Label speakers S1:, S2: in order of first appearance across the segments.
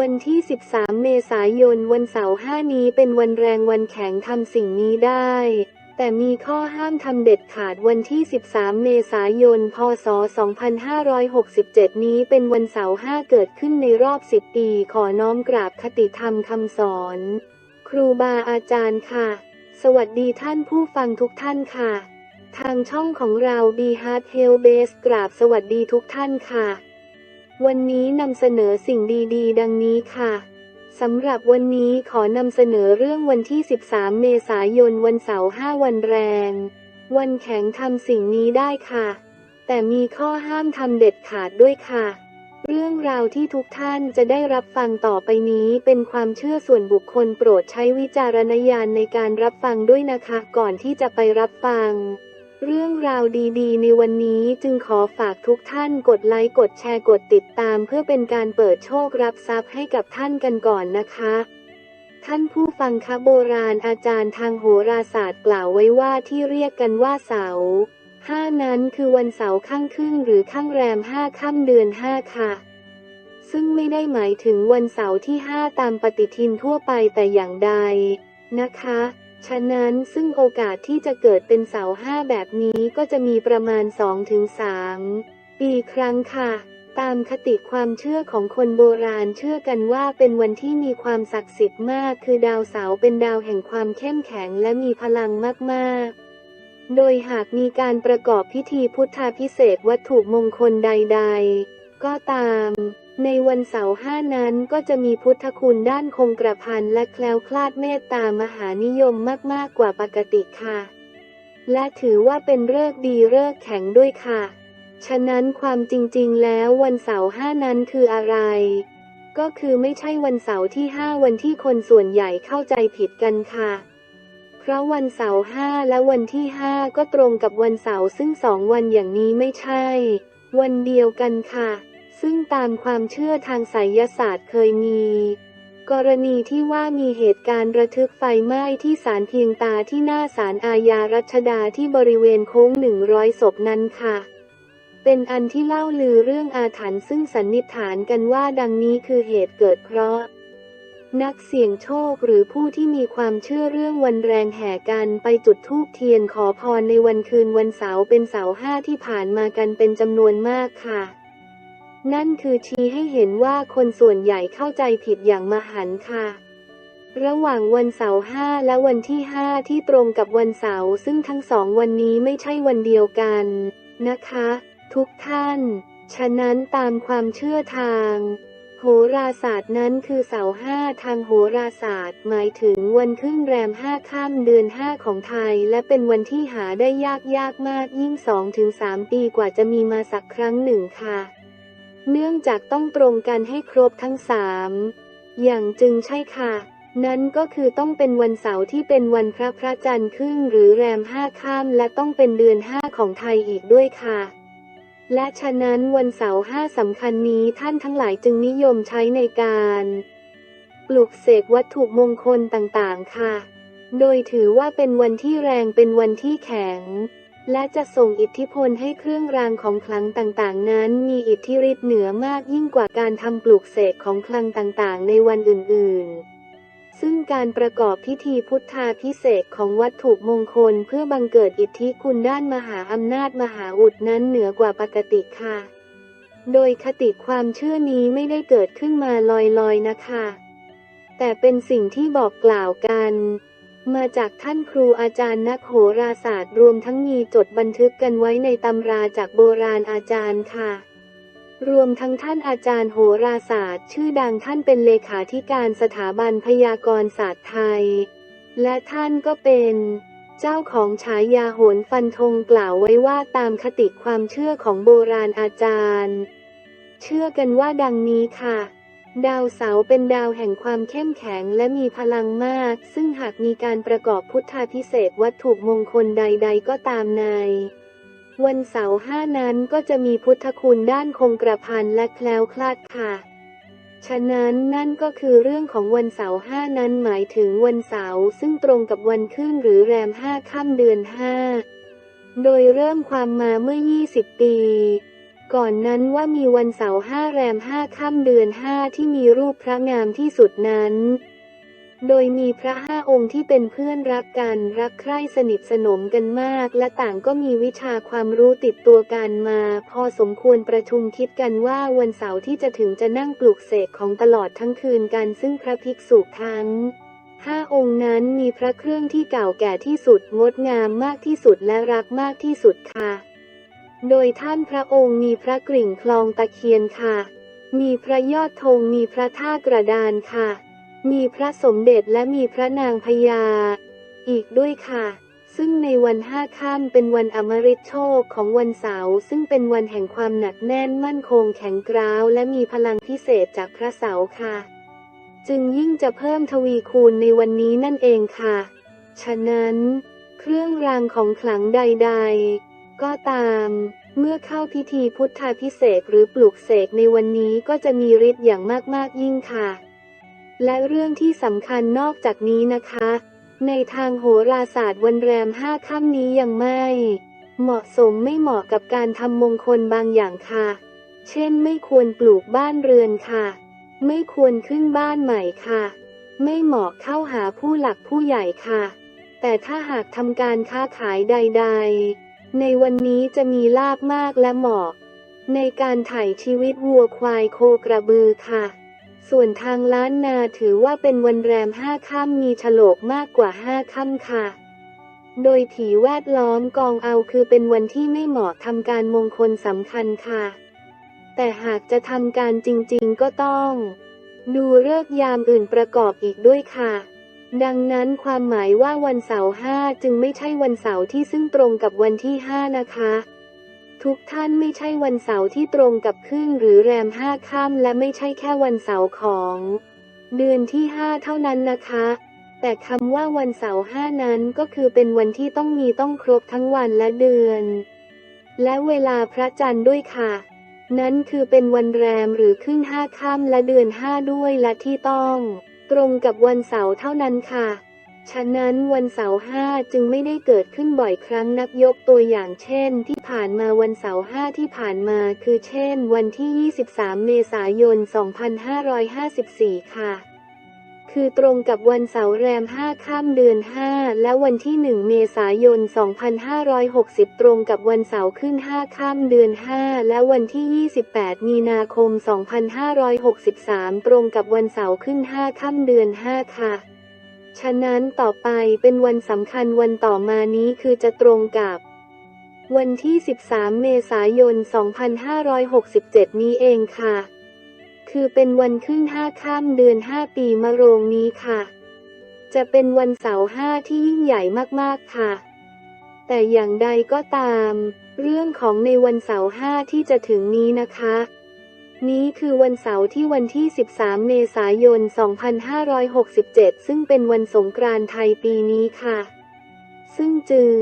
S1: วันที่ 13 เมษายน วันเสาร์5นี้เป็นวันแรงวันแข็งทำสิ่งนี้ได้ แต่มีข้อห้ามทำเด็ดขาดวันที่ 13 เมษายน พศ 2567 นี้เป็นวันเสาร์5เกิดขึ้นในรอบ 10 ปี ขอน้อมกราบคติธรรมคำสอน ครูบาอาจารย์ค่ะ สวัสดีท่านผู้ฟังทุกท่านค่ะ ทางช่องของเรา b Heart h e l l Base กราบสวัสดีทุกท่านค่ะ วันนี้นำเสนอสิ่งดีๆ ดังนี้ค่ะสำหรับวันนี้ขอนำเสนอเรื่องวันที่ 13 เมษายนวันเสาร์ 5 วันแรง วันแข็งทำสิ่งนี้ได้ค่ะ แต่มีข้อห้ามทำเด็ดขาดด้วยค่ะ เรื่องราวที่ทุกท่านจะได้รับฟังต่อไปนี้เป็นความเชื่อส่วนบุคคลโปรดใช้วิจารณญาณในการรับฟังด้วยนะคะ ก่อนที่จะไปรับฟัง เรื่องราวดีๆ ในวันนี้จึงขอฝากทุกท่านกดไลค์กดแชร์กดติดตามเพื่อเป็นการเปิดโชครับทรัพย์ให้กับท่านกันก่อนนะคะ ท่านผู้ฟังคะโบราณอาจารย์ทางโหราศาสตร์กล่าวไว้ว่าที่เรียกกันว่าเสาร์ห้านั้นคือวันเสาร์ข้างครึ่งหรือข้างแรมห้าค่ำเดือนห้าค่ะ ซึ่งไม่ได้หมายถึงวันเสาร์ที่ห้าตามปฏิทินทั่วไปแต่อย่างใดนะคะ ฉะนั้นซึ่งโอกาสที่จะเกิดเป็นเสาห้าแบบนี้ก็จะมีประมาณ 2-3 ปีครั้งค่ะ ตามคติความเชื่อของคนโบราณเชื่อกันว่าเป็นวันที่มีความศักดิ์สิทธิ์มาก คือดาวเสาเป็นดาวแห่งความเข้มแข็งและมีพลังมากๆโดยหากมีการประกอบพิธีพุทธาพิเศษวัตถุมงคลใด ๆ ก็ตาม ในวันเสาร์ห้านั้นก็จะมีพุทธคุณด้านคงกระพันและแคล้วคลาดเมตตามหานิยมมากๆกว่าปกติค่ะ และถือว่าเป็นเลิกดีเลิกแข็งด้วยค่ะ ฉะนั้นความจริงๆ แล้ววันเสาร์ห้านั้นคืออะไร ก็คือไม่ใช่วันเสาร์ที่ห้าวันที่คนส่วนใหญ่เข้าใจผิดกันค่ะ เพราะวันเสาร์ห้าและวันที่ห้าก็ตรงกับวันเสาร์ซึ่งสองวันอย่างนี้ไม่ใช่ วันเดียวกันค่ะ ซึ่งตามความเชื่อทางไสยศาสตร์เคยมี กรณีที่ว่ามีเหตุการณ์ระทึกไฟไหม้ที่ศาลเพียงตาที่หน้าศาลอาญารัชดาที่บริเวณโค้งหนึ่งร้อยศพนั้นค่ะ เป็นอันที่เล่าลือเรื่องอาถรรพ์ซึ่งสันนิษฐานกันว่าดังนี้คือเหตุเกิดเพราะนักเสี่ยงโชคหรือผู้ที่มีความเชื่อเรื่องวันแรงแห่กันไปจุดธูปเทียนขอพรในวันคืนวันเสาร์เป็นเสาร์ห้าที่ผ่านมากันเป็นจำนวนมากค่ะ นั่นคือชี้ให้เห็นว่าคนส่วนใหญ่เข้าใจผิดอย่างมหันต์ค่ะ ระหว่างวันเสาร์ห้าและวันที่ห้าที่ตรงกับวันเสาร์ซึ่งทั้งสองวันนี้ไม่ใช่วันเดียวกันนะคะ ทุกท่าน ฉะนั้นตามความเชื่อทางโหราศาสตร์นั้นคือเสาร์ห้าทางโหราศาสตร์ หมายถึงวันขึ้นแรมห้าข้ามเดือนห้าของไทย และเป็นวันที่หาได้ยากยากมากยิ่งสองถึงสามปีกว่าจะมีมาสักครั้งหนึ่งค่ะ เนื่องจากต้องตรงกันให้ครบทั้งสามอย่างจึงใช่ค่ะ นั้นก็คือต้องเป็นวันเสาร์ที่เป็นวันพระพระจันทร์ขึ้นหรือแรมห้าข้ามและต้องเป็นเดือนห้าของไทยอีกด้วยค่ะ และฉะนั้นวันเสาร์ห้าสำคัญนี้ท่านทั้งหลายจึงนิยมใช้ในการ ปลุกเสกวัตถุมงคลต่างๆค่ะ โดยถือว่าเป็นวันที่แรงเป็นวันที่แข็ง และจะส่งอิทธิพลให้เครื่องรางของขลังต่างๆ นั้นมีอิทธิฤทธิ์เหนือมากยิ่งกว่าการทำปลูกเสกของคลังต่างๆ ในวันอื่นๆซึ่งการประกอบพิธีพุทธาพิเศษของวัตถุมงคลเพื่อบังเกิดอิทธิคุณด้านมหาอำนาจมหาอุดนั้นเหนือกว่าปกติค่ะ โดยคติความเชื่อนี้ไม่ได้เกิดขึ้นมาลอยๆนะคะ แต่เป็นสิ่งที่บอกกล่าวกัน มาจากท่านครูอาจารย์นักโหราศาสตร์รวมทั้งมีจดบันทึกกันไว้ในตำราจากโบราณอาจารย์ค่ะ รวมทั้งท่านอาจารย์โหราศาสตร์ ชื่อดังท่านเป็นเลขาธิการสถาบันพยากรศาสตร์ไทย และท่านก็เป็นเจ้าของฉายาโหนฟันธงกล่าวไว้ว่าตามคติความเชื่อของโบราณอาจารย์ เชื่อกันว่าดังนี้ค่ะ ดาวเสาร์เป็นดาวแห่งความเข้มแข็งและมีพลังมาก ซึ่งหากมีการประกอบพุทธาพิเศษวัตถุมงคลใด ๆ ก็ตามใน วันเสาร์ห้านั้นก็จะมีพุทธคุณด้านคงกระพันและแคล้วคลาดค่ะ ฉะนั้นนั่นก็คือเรื่องของวันเสาร์ห้านั้นหมายถึงวันเสาร์ซึ่งตรงกับวันขึ้นหรือแรมห้าค่ำเดือนห้าโดยเริ่มความมาเมื่อ 20 ปี ก่อนนั้นว่ามีวันเสาร์ห้าแรมห้าค่ำเดือนห้าที่มีรูปพระงามที่สุดนั้น โดยมีพระห้าองค์ที่เป็นเพื่อนรักกันรักใคร่สนิทสนมกันมาก และต่างก็มีวิชาความรู้ติดตัวกันมา พอสมควรประชุมคิดกันว่าวันเสาร์ที่จะถึงจะนั่งปลูกเสกของตลอดทั้งคืนกันซึ่งพระภิกษุทั้งห้าองค์นั้นมีพระเครื่องที่เก่าแก่ที่สุดงดงามมากที่สุดและรักมากที่สุดค่ะ โดยท่านพระองค์มีพระกริ่งคลองตะเคียนค่ะ มีพระยอดธงมีพระท่ากระดานค่ะ มีพระสมเด็จและมีพระนางพญา อีกด้วยค่ะ ซึ่งในวันห้าค่ำเป็นวันอมฤตโชคของวันเสาร์ซึ่งเป็นวันแห่งความหนักแน่นมั่นคงแข็งกร้าวและมีพลังพิเศษจากพระเสาร์ค่ะ จึงยิ่งจะเพิ่มทวีคูณในวันนี้นั่นเองค่ะ ฉะนั้น เครื่องรางของขลังใด ๆ ก็ตาม เมื่อเข้าพิธีพุทธาพิเศษหรือปลูกเสกในวันนี้ก็จะมีฤทธิ์อย่างมาก ๆ ยิ่งค่ะ และเรื่องที่สำคัญนอกจากนี้นะคะ ในทางโหราศาสตร์วันแรมห้าค่ำนี้ยังไม่ เหมาะสมไม่เหมาะกับการทำมงคลบางอย่างค่ะ เช่นไม่ควรปลูกบ้านเรือนค่ะ ไม่ควรขึ้นบ้านใหม่ค่ะ ไม่เหมาะเข้าหาผู้หลักผู้ใหญ่ค่ะ แต่ถ้าหากทำการค้าขายใด ๆ ในวันนี้จะมีลาบมากและเหมาะ ในการถ่ายชีวิตวัวควายโคกระบือค่ะ ส่วนทางล้านนาถือว่าเป็นวันแรมห้าค่ำมีฉลกมากกว่าห้าค่ำค่ะ โดยผีแวดล้อมกองเอาคือเป็นวันที่ไม่เหมาะทำการมงคลสำคัญค่ะ แต่หากจะทำการจริงๆก็ต้อง ดูเลิกยามอื่นประกอบอีกด้วยค่ะ ดังนั้นความหมายว่าวันเสาร์ห้าจึงไม่ใช่วันเสาร์ที่ซึ่งตรงกับวันที่ห้านะคะ ทุกท่านไม่ใช่วันเสาร์ที่ตรงกับขึ้นหรือแรมห้าค่ำและไม่ใช่แค่วันเสาร์ของ เดือนที่ห้าเท่านั้นนะคะ แต่คำว่าวันเสาร์ห้านั้นก็คือเป็นวันที่ต้องมีต้องครบทั้งวันและเดือน และเวลาพระจันทร์ด้วยค่ะ นั้นคือเป็นวันแรมหรือขึ้นห้าค่ำและเดือนห้าด้วยและที่ต้อง ตรงกับวันเสาร์เท่านั้นค่ะ ฉะนั้นวันเสาร์ห้าจึงไม่ได้เกิดขึ้นบ่อยครั้งนับยกตัวอย่างเช่น ที่ผ่านมาวันเสาร์ห้าที่ผ่านมาคือเช่น วันที่ 23 เมษายน 2554 ค่ะ คือตรงกับวันเสาร์แรม5ค่ำเดือน 5 และวันที่ 1 เมษายน 2560 ตรงกับวันเสาร์ขึ้น5ค่ำเดือน 5 และวันที่ 28 มีนาคม 2563 ตรงกับวันเสาร์ขึ้น5ค่ำเดือน 5 ค่ะ ฉะนั้นต่อไปเป็นวันสำคัญวันต่อมานี้คือจะตรงกับวันที่ 13 เมษายน 2567 นี้เองค่ะ คือเป็นวันขึ้นห้าค่ำเดือน5ปีมะโรงนี้ค่ะ จะเป็นวันเสาร์ห้าที่ยิ่งใหญ่มากๆค่ะ แต่อย่างใดก็ตาม เรื่องของในวันเสาร์ห้าที่จะถึงนี้นะคะ นี้คือวันเสาร์ที่วันที่ 13 เมษายน 2567 ซึ่งเป็นวันสงกรานต์ไทยปีนี้ค่ะ ซึ่งจึง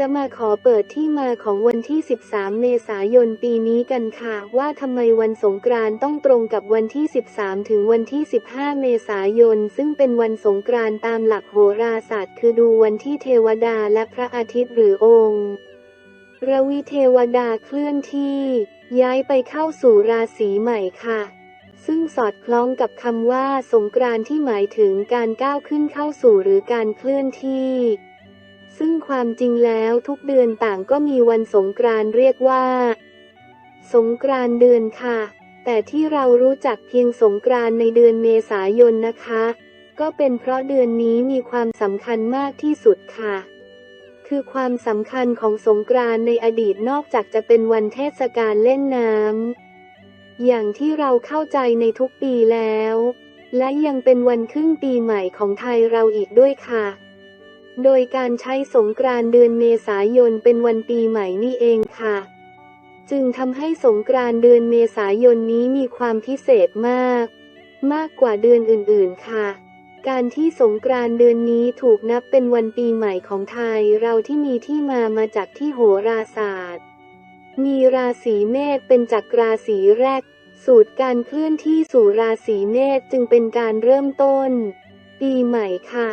S1: จะมาขอเปิดที่มาของวันที่ 13 เมษายนปีนี้กันค่ะ ว่าทำไมวันสงกรานต์ต้องตรงกับวันที่ 13 ถึงวันที่ 15 เมษายน ซึ่งเป็นวันสงกรานต์ตามหลักโหราศาสตร์ คือดูวันที่เทวดาและพระอาทิตย์หรือองค์ระวิเทวดาเคลื่อนที่ ย้ายไปเข้าสู่ราศีใหม่ค่ะซึ่งสอดคล้องกับคำว่าสงกรานที่หมายถึงการก้าวขึ้นเข้าสู่หรือการเคลื่อนที่ ซึ่งความจริงแล้วทุกเดือนต่างก็มีวันสงกรานต์เรียกว่า สงกรานต์เดือนค่ะ แต่ที่เรารู้จักเพียงสงกรานต์ในเดือนเมษายนนะคะ ก็เป็นเพราะเดือนนี้มีความสำคัญมากที่สุดค่ะ คือความสำคัญของสงกรานต์ในอดีตนอกจากจะเป็นวันเทศกาลเล่นน้ำอย่างที่เราเข้าใจในทุกปีแล้ว และยังเป็นวันขึ้นปีใหม่ของไทยเราอีกด้วยค่ะ โดยการใช้สงกรานต์เดือนเมษายนเป็นวันปีใหม่นี่เองค่ะ จึงทำให้สงกรานต์เดือนเมษายนนี้มีความพิเศษมาก มากกว่าเดือนอื่นๆ ค่ะ การที่สงกรานต์เดือนนี้ถูกนับเป็นวันปีใหม่ของไทยเราที่มีที่มามาจากที่โหราศาสตร์ มีราศีเมษเป็นจักรราศีแรก สูตรการเคลื่อนที่สู่ราศีเมษจึงเป็นการเริ่มต้น ปีใหม่ค่ะ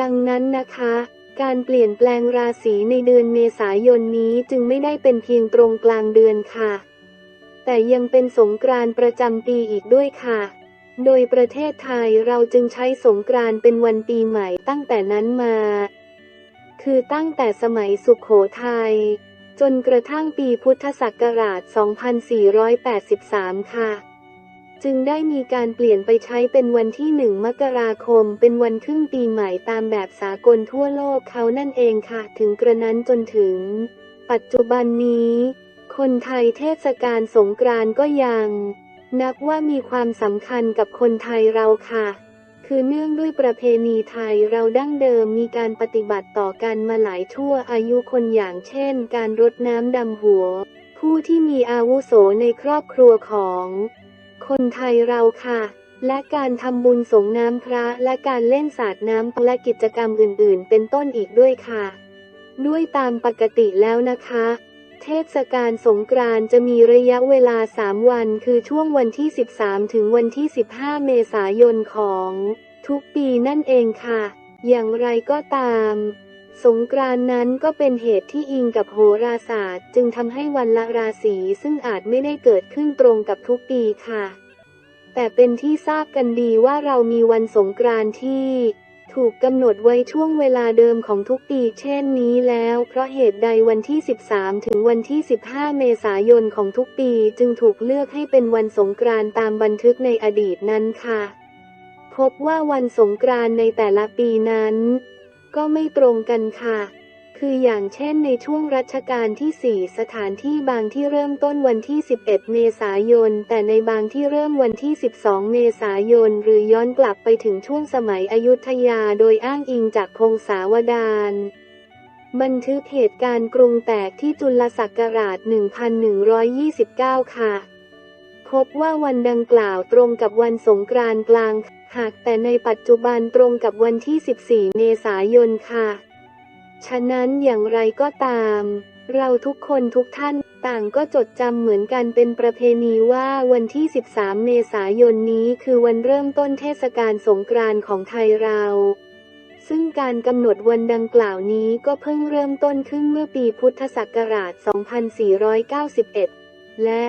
S1: ดังนั้นนะคะ การเปลี่ยนแปลงราศีในเดือนเมษายนนี้จึงไม่ได้เป็นเพียงตรงกลางเดือนค่ะ แต่ยังเป็นสงกรานต์ประจำปีอีกด้วยค่ะ โดยประเทศไทยเราจึงใช้สงกรานต์เป็นวันปีใหม่ตั้งแต่นั้นมา คือตั้งแต่สมัยสุขโขทัยจนกระทั่งปีพุทธศักราช 2483 ค่ะ จึงได้มีการเปลี่ยนไปใช้เป็นวันที่หนึ่งมกราคม เป็นวันครึ่งปีใหม่ตามแบบสากลทั่วโลกเขานั่นเองค่ะ ถึงกระนั้นจนถึง ปัจจุบันนี้ คนไทยเทศกาลสงกรานต์ก็ยัง นับว่ามีความสำคัญกับคนไทยเราค่ะ คือเนื่องด้วยประเพณีไทยเราดั้งเดิมมีการปฏิบัติต่อกันมาหลายชั่วอายุคนอย่างเช่น การรดน้ำดำหัว ผู้ที่มีอาวุโสในครอบครัวของ คนไทยเราค่ะ และการทำบุญสงน้ำพระและการเล่นสาดน้ำและกิจกรรมอื่น ๆ เป็นต้นอีกด้วยค่ะ ด้วยตามปกติแล้วนะคะเทศกาลสงกรานต์จะมีระยะเวลา 3 วัน คือช่วงวันที่ 13 ถึงวันที่ 15 เมษายนของทุกปีนั่นเองค่ะ อย่างไรก็ตาม สงกรานนั้นก็เป็นเหตุที่อิงกับโหราศาสตร์ จึงทำให้วันละราศีซึ่งอาจไม่ได้เกิดขึ้นตรงกับทุกปีค่ะ แต่เป็นที่ทราบกันดีว่าเรามีวันสงกรานที่ ถูกกำหนดไว้ช่วงเวลาเดิมของทุกปีเช่นนี้แล้ว เพราะเหตุใดวันที่ 13 ถึงวันที่ 15 เมษายนของทุกปีจึงถูกเลือกให้เป็นวันสงกรานตามบันทึกในอดีตนั้นค่ะ พบว่าวันสงกรานในแต่ละปีนั้น ก็ไม่ตรงกันค่ะ คืออย่างเช่นในช่วงรัชกาลที่ 4 สถานที่บางที่เริ่มต้นวันที่ 11 เมษายน แต่ในบางที่เริ่มวันที่ 12 เมษายน หรือย้อนกลับไปถึงช่วงสมัยอยุธยาโดยอ้างอิงจากพงศาวดารบันทึกเหตุการณ์กรุงแตกที่จุลศักราช 1129 ค่ะ พบว่าวันดังกล่าวตรงกับวันสงกรานต์กลาง หากแต่ในปัจจุบันตรงกับวันที่ 14 เมษายนค่ะ ฉะนั้นอย่างไรก็ตาม เราทุกคนทุกท่านต่างก็จดจำเหมือนกันเป็นประเพณีว่าวันที่ 13 เมษายนนี้คือวันเริ่มต้นเทศกาลสงกรานต์ของไทยเรา ซึ่งการกำหนดวันดังกล่าวนี้ก็เพิ่งเริ่มต้นขึ้นเมื่อปีพุทธศักราช 2491 และ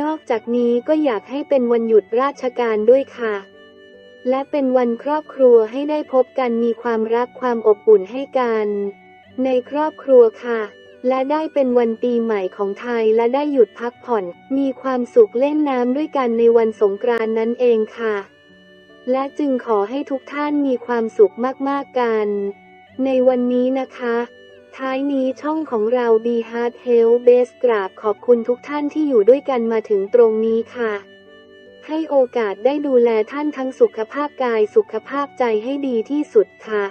S1: นอกจากนี้ก็อยากให้เป็นวันหยุดราชการด้วยค่ะ และเป็นวันครอบครัวให้ได้พบกันมีความรักความอบอุ่นให้กัน ในครอบครัวค่ะ และได้เป็นวันปีใหม่ของไทยและได้หยุดพักผ่อน มีความสุขเล่นน้ำด้วยกันในวันสงกรานต์นั่นเองค่ะ และจึงขอให้ทุกท่านมีความสุขมากๆกัน ในวันนี้นะคะ ท้ายนี้ช่องของเรา b Heart Health Base กราบขอบคุณทุกท่านที่อยู่ด้วยกันมาถึงตรงนี้ค่ะ ให้โอกาสได้ดูแลท่านทั้งสุขภาพกายสุขภาพใจให้ดีที่สุดค่ะ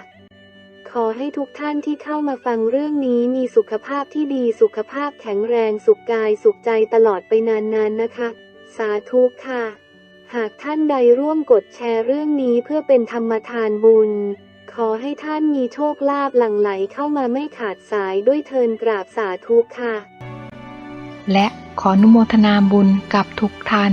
S1: ขอให้ทุกท่านที่เข้ามาฟังเรื่องนี้มีสุขภาพที่ดีสุขภาพแข็งแรงสุขกายสุขใจตลอดไปนานๆนนะคะ สาธุค่ะ หากท่านใดร่วมกดแชร์เรื่องนี้เพื่อเป็นธรรมทานบุญ ขอให้ท่านมีโชคลาภหลั่งไหลเข้ามาไม่ขาดสายด้วยเทินกราบสาธุค่ะ
S2: และขออนุโมทนาบุญกับทุกท่าน